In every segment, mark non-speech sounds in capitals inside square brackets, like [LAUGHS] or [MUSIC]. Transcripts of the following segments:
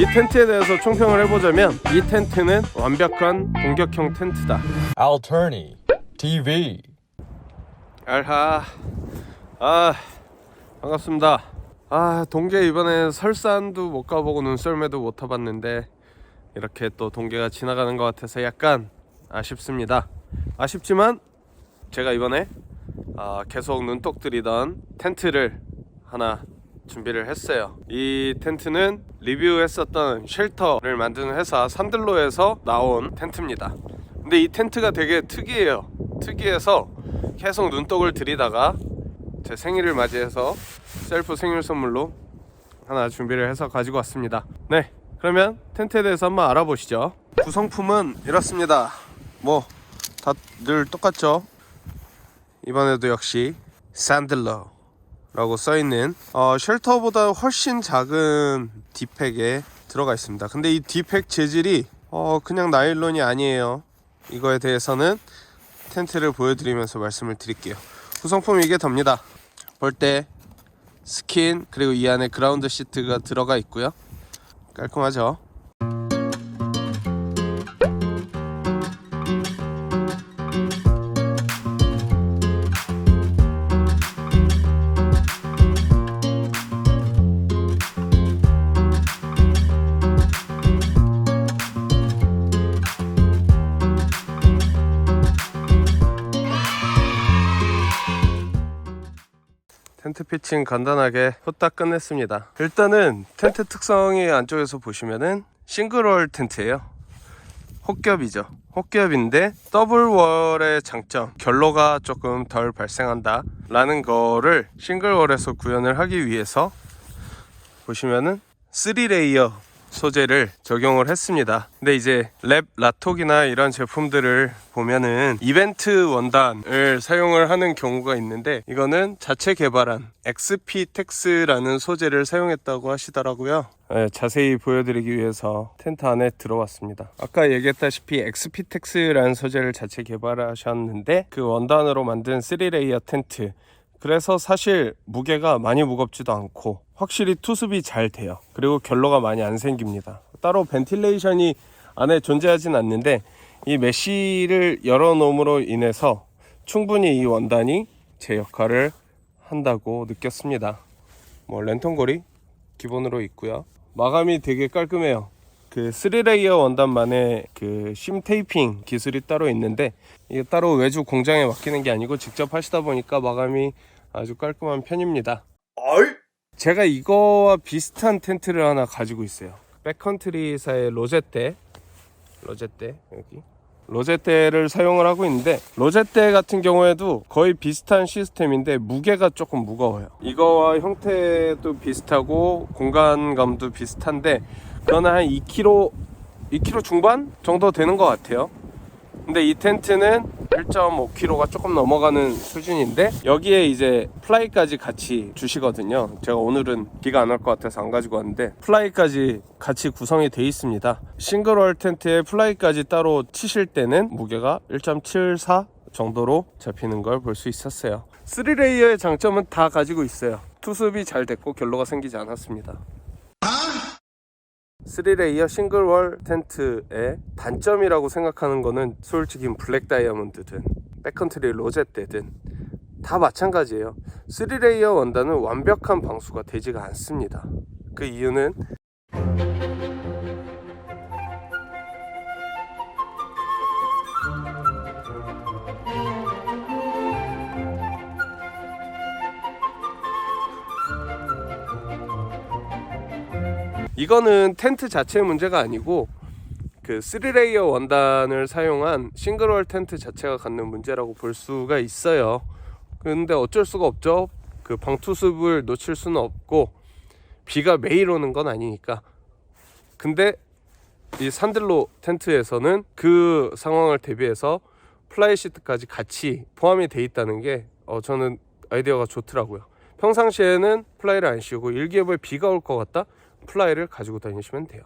이 텐트에 대해서 총평을 해보자면 이 텐트는 완벽한 공격형 텐트다. Alterny TV. 알하. 아 반갑습니다. 아 동계 이번에 설산도 못 가보고 눈썰매도 못 타봤는데 이렇게 또 동계가 지나가는 것 같아서 약간 아쉽습니다. 아쉽지만 제가 이번에 아, 계속 눈독 들이던 텐트를 하나 준비를 했어요. 이 텐트는 리뷰했었던 쉘터를 만드는 회사 산들로에서 나온 텐트입니다. 근데 이 텐트가 되게 특이해요. 특이해서 계속 눈독을 들이다가 제 생일을 맞이해서 셀프 생일 선물로 하나 준비를 해서 가지고 왔습니다. 네, 그러면 텐트에 대해서 한번 알아보시죠. 구성품은 이렇습니다. 뭐 다 늘 똑같죠. 이번에도 역시 산들러 라고 써있는 어, 쉘터보다 훨씬 작은 디팩에 들어가 있습니다. 근데 이 디팩 재질이 어, 그냥 나일론이 아니에요. 이거에 대해서는 텐트를 보여드리면서 말씀을 드릴게요. 구성품 이게 답니다. 볼때 스킨 그리고 이 안에 그라운드 시트가 들어가 있고요. 깔끔하죠. 텐트 피칭 간단하게 후딱 끝냈습니다. 일단은 텐트 특성이 안쪽에서 보시면은 싱글월 텐트예요. 혹겹이죠. 혹겹인데 더블월의 장점, 결로가 조금 덜 발생한다 라는 거를 싱글월에서 구현을 하기 위해서 보시면은 3레이어 소재를 적용을 했습니다. 근데 이제 랩 라톡이나 이런 제품들을 보면은 이벤트 원단을 사용을 하는 경우가 있는데 이거는 자체 개발한 XP텍스라는 소재를 사용했다고 하시더라고요. 네, 자세히 보여드리기 위해서 텐트 안에 들어왔습니다. 아까 얘기했다시피 XP텍스라는 소재를 자체 개발하셨는데 그 원단으로 만든 3레이어 텐트 그래서 사실 무게가 많이 무겁지도 않고 확실히 투습이 잘 돼요. 그리고 결로가 많이 안 생깁니다. 따로 벤틸레이션이 안에 존재하진 않는데 이 메쉬를 열어놓음으로 인해서 충분히 이 원단이 제 역할을 한다고 느꼈습니다. 뭐 랜턴고리 기본으로 있고요. 마감이 되게 깔끔해요. 그 3레이어 원단만의 그 심 테이핑 기술이 따로 있는데 이게 따로 외주 공장에 맡기는 게 아니고 직접 하시다 보니까 마감이 아주 깔끔한 편입니다. 제가 이거와 비슷한 텐트를 하나 가지고 있어요. 백컨트리사의 로제떼, 로제떼 여기 로제떼를 사용을 하고 있는데 로제떼 같은 경우에도 거의 비슷한 시스템인데 무게가 조금 무거워요. 이거와 형태도 비슷하고 공간감도 비슷한데 그거는 한 2kg, 2kg 중반 정도 되는 것 같아요. 근데 이 텐트는 1.5kg가 조금 넘어가는 수준인데 여기에 이제 플라이까지 같이 주시거든요. 제가 오늘은 비가 안 올 것 같아서 안 가지고 왔는데 플라이까지 같이 구성이 돼 있습니다. 싱글월 텐트에 플라이까지 따로 치실 때는 무게가 1.74 정도로 잡히는 걸 볼 수 있었어요. 3레이어의 장점은 다 가지고 있어요. 투습이 잘 됐고 결로가 생기지 않았습니다. 3레이어 싱글월 텐트의 단점이라고 생각하는 거는 솔직히 블랙 다이아몬드든 백컨트리 로제떼든 다 마찬가지예요. 3레이어 원단은 완벽한 방수가 되지가 않습니다. 그 이유는 이거는 텐트 자체의 문제가 아니고 그 3레이어 원단을 사용한 싱글월 텐트 자체가 갖는 문제라고 볼 수가 있어요. 근데 어쩔 수가 없죠. 그 방투습을 놓칠 수는 없고 비가 매일 오는 건 아니니까. 근데 이 산들로 텐트에서는 그 상황을 대비해서 플라이 시트까지 같이 포함이 돼 있다는 게 어, 저는 아이디어가 좋더라고요. 평상시에는 플라이를 안 씌우고 일기예보에 비가 올 것 같다? 플라이를 가지고 다니시면 돼요.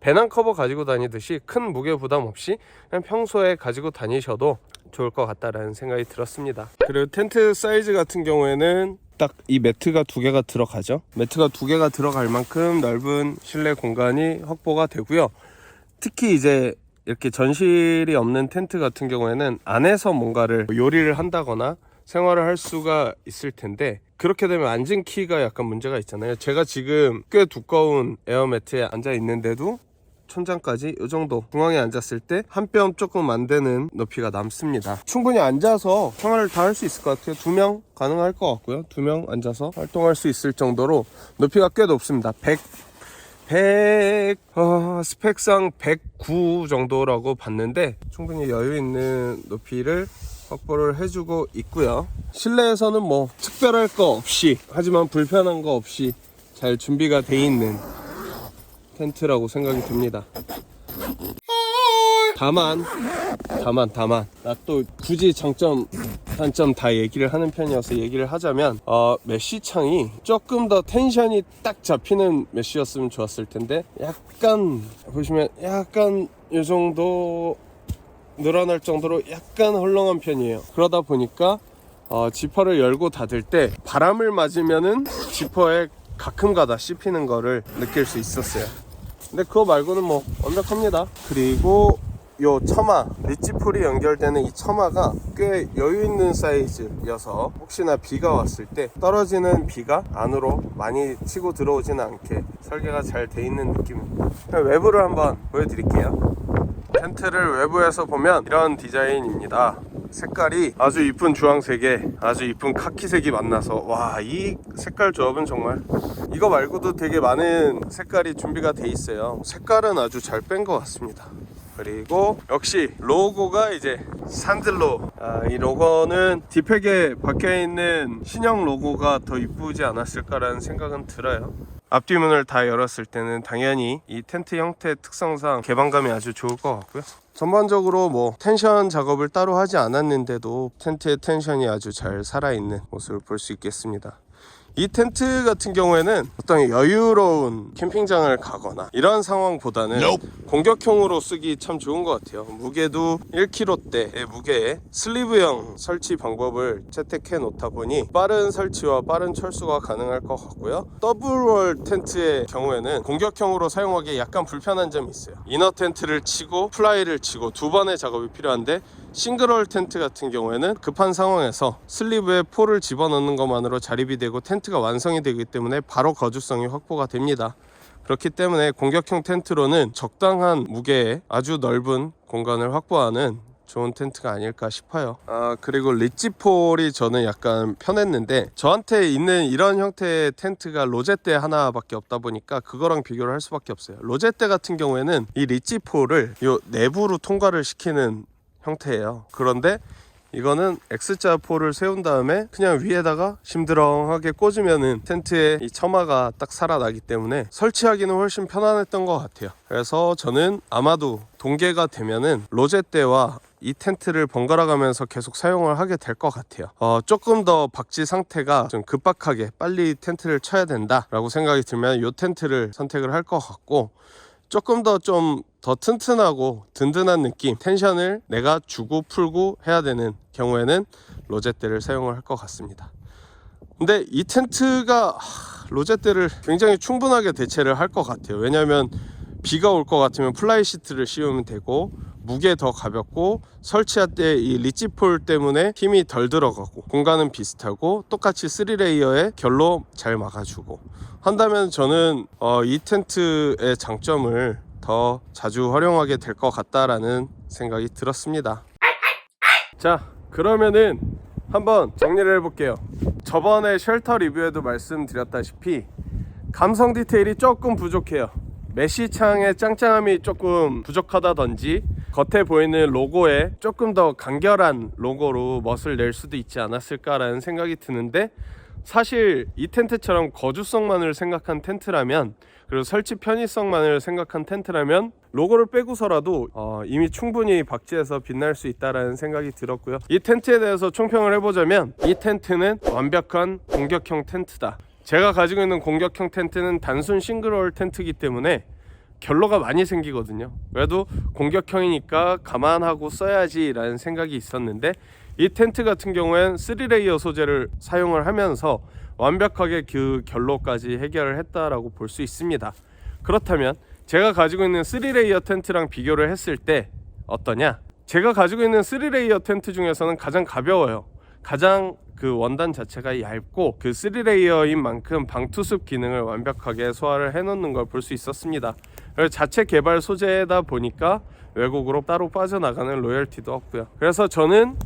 배낭 커버 가지고 다니듯이 큰 무게 부담 없이 그냥 평소에 가지고 다니셔도 좋을 것 같다라는 생각이 들었습니다. 그리고 텐트 사이즈 같은 경우에는 딱 이 매트가 두 개가 들어가죠. 매트가 두 개가 들어갈 만큼 넓은 실내 공간이 확보가 되고요. 특히 이제 이렇게 전실이 없는 텐트 같은 경우에는 안에서 뭔가를 요리를 한다거나 생활을 할 수가 있을 텐데 그렇게 되면 앉은 키가 약간 문제가 있잖아요. 제가 지금 꽤 두꺼운 에어매트에 앉아 있는데도 천장까지 이 정도 중앙에 앉았을 때 한 뼘 조금 안 되는 높이가 남습니다. 충분히 앉아서 생활을 다 할 수 있을 것 같아요. 두 명 가능할 것 같고요. 두 명 앉아서 활동할 수 있을 정도로 높이가 꽤 높습니다. 100 100 어, 스펙상 109 정도라고 봤는데 충분히 여유 있는 높이를 확보를 해주고 있고요. 실내에서는 뭐 특별할 거 없이 하지만 불편한 거 없이 잘 준비가 돼 있는 텐트라고 생각이 듭니다. 다만 다만 다만 나 또 굳이 장점 단점 다 얘기를 하는 편이어서 얘기를 하자면 어 메쉬 창이 조금 더 텐션이 딱 잡히는 메쉬였으면 좋았을 텐데 약간 보시면 약간 이 정도 늘어날 정도로 약간 헐렁한 편이에요 그러다 보니까 어, 지퍼를 열고 닫을 때 바람을 맞으면은 지퍼에 가끔가다 씹히는 거를 느낄 수 있었어요 근데 그거 말고는 뭐 완벽합니다. 그리고 요 처마 리치풀이 연결되는 이 처마가 꽤 여유 있는 사이즈여서 혹시나 비가 왔을 때 떨어지는 비가 안으로 많이 치고 들어오지는 않게 설계가 잘 돼 있는 느낌입니다. 외부를 한번 보여드릴게요. 텐트를 외부에서 보면 이런 디자인입니다. 색깔이 아주 이쁜 주황색에 아주 이쁜 카키색이 만나서 와 이 색깔 조합은 정말 이거 말고도 되게 많은 색깔이 준비가 돼 있어요. 색깔은 아주 잘 뺀 것 같습니다. 그리고 역시 로고가 이제 산들로 아, 이 로고는 뒷팩에 박혀 있는 신형 로고가 더 이쁘지 않았을까라는 생각은 들어요. 앞뒤문을 다 열었을 때는 당연히 이 텐트 형태 특성상 개방감이 아주 좋을 것 같고요. 전반적으로 뭐 텐션 작업을 따로 하지 않았는데도 텐트의 텐션이 아주 잘 살아있는 모습을 볼 수 있겠습니다. 이 텐트 같은 경우에는 어떤 여유로운 캠핑장을 가거나 이런 상황보다는 공격형으로 쓰기 참 좋은 것 같아요. 무게도 1kg대의 무게에 슬리브형 설치 방법을 채택해 놓다 보니 빠른 설치와 빠른 철수가 가능할 것 같고요. 더블월 텐트의 경우에는 공격형으로 사용하기 약간 불편한 점이 있어요. 이너 텐트를 치고 플라이를 치고 두 번의 작업이 필요한데 싱글월 텐트 같은 경우에는 급한 상황에서 슬리브에 포를 집어넣는 것만으로 자립이 되고 텐트가 완성이 되기 때문에 바로 거주성이 확보가 됩니다. 그렇기 때문에 공격형 텐트로는 적당한 무게에 아주 넓은 공간을 확보하는 좋은 텐트가 아닐까 싶어요. 아 그리고 리치폴이 저는 약간 편했는데 저한테 있는 이런 형태의 텐트가 로제대 하나밖에 없다 보니까 그거랑 비교를 할 수밖에 없어요. 로제대 같은 경우에는 이 리치폴을 요 내부로 통과를 시키는 형태예요. 그런데 이거는 X자 포를 세운 다음에 그냥 위에다가 심드렁하게 꽂으면은 텐트에 이 처마가 딱 살아나기 때문에 설치하기는 훨씬 편안했던 것 같아요. 그래서 저는 아마도 동계가 되면은 로제대와 이 텐트를 번갈아 가면서 계속 사용을 하게 될 것 같아요. 어, 조금 더 박지 상태가 좀 급박하게 빨리 텐트를 쳐야 된다 라고 생각이 들면 이 텐트를 선택을 할 것 같고 조금 더 좀 더 튼튼하고 든든한 느낌 텐션을 내가 주고 풀고 해야 되는 경우에는 로제대를 사용을 할 것 같습니다. 근데 이 텐트가 하, 로제대를 굉장히 충분하게 대체를 할 것 같아요. 왜냐하면 비가 올 것 같으면 플라이 시트를 씌우면 되고 무게 더 가볍고 설치할 때 이 리치폴 때문에 힘이 덜 들어가고 공간은 비슷하고 똑같이 3레이어에 결로 잘 막아주고 한다면 저는 어, 이 텐트의 장점을 더 자주 활용하게 될 것 같다라는 생각이 들었습니다. 자 그러면은 한번 정리를 해볼게요. 저번에 쉘터 리뷰에도 말씀드렸다시피 감성 디테일이 조금 부족해요. 메쉬 창의 짱짱함이 조금 부족하다든지 겉에 보이는 로고에 조금 더 간결한 로고로 멋을 낼 수도 있지 않았을까라는 생각이 드는데 사실 이 텐트처럼 거주성만을 생각한 텐트라면 그리고 설치 편의성만을 생각한 텐트라면 로고를 빼고서라도 어, 이미 충분히 박지에서 빛날 수 있다라는 생각이 들었고요. 이 텐트에 대해서 총평을 해보자면 이 텐트는 완벽한 공격형 텐트다. 제가 가지고 있는 공격형 텐트는 단순 싱글홀 텐트이기 때문에 결로가 많이 생기거든요. 그래도 공격형이니까 감안하고 써야지라는 생각이 있었는데 이 텐트 같은 경우엔 3레이어 소재를 사용을 하면서 완벽하게 그 결로까지 해결을 했다라고 볼 수 있습니다. 그렇다면 제가 가지고 있는 3레이어 텐트랑 비교를 했을 때 어떠냐? 제가 가지고 있는 3레이어 텐트 중에서는 가장 가벼워요. 가장 그 원단 자체가 얇고 그 3레이어인 만큼 방투습 기능을 완벽하게 소화를 해놓는 걸 볼 수 있었습니다. 자체 개발 소재다 보니까 외국으로 따로 빠져나가는 로열티도 없고요. 그래서 저는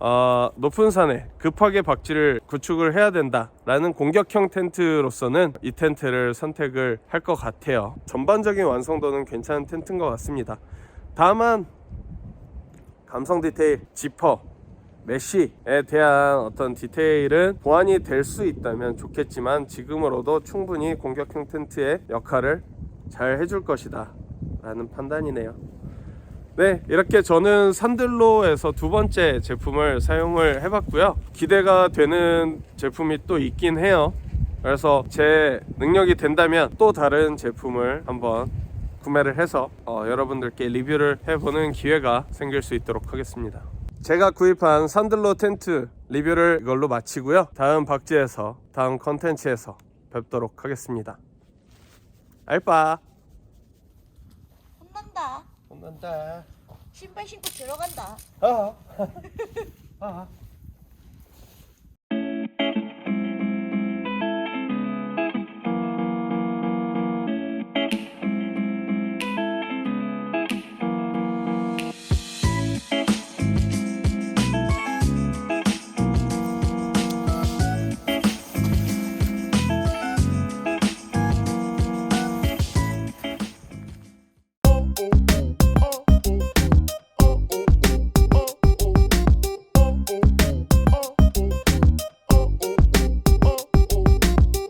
어, 높은 산에 급하게 박지를 구축을 해야 된다라는 공격형 텐트로서는 이 텐트를 선택을 할 것 같아요. 전반적인 완성도는 괜찮은 텐트인 것 같습니다. 다만 감성 디테일, 지퍼, 메쉬에 대한 어떤 디테일은 보완이 될 수 있다면 좋겠지만 지금으로도 충분히 공격형 텐트의 역할을 잘 해줄 것이다 라는 판단이네요. 네, 이렇게 저는 산들로에서 두 번째 제품을 사용을 해봤고요. 기대가 되는 제품이 또 있긴 해요. 그래서 제 능력이 된다면 또 다른 제품을 한번 구매를 해서 어, 여러분들께 리뷰를 해보는 기회가 생길 수 있도록 하겠습니다. 제가 구입한 산들로 텐트 리뷰를 이걸로 마치고요. 다음 박지에서 다음 컨텐츠에서 뵙도록 하겠습니다. 알바. 혼난다. 신발 신고 들어간다. 아. 아. [LAUGHS]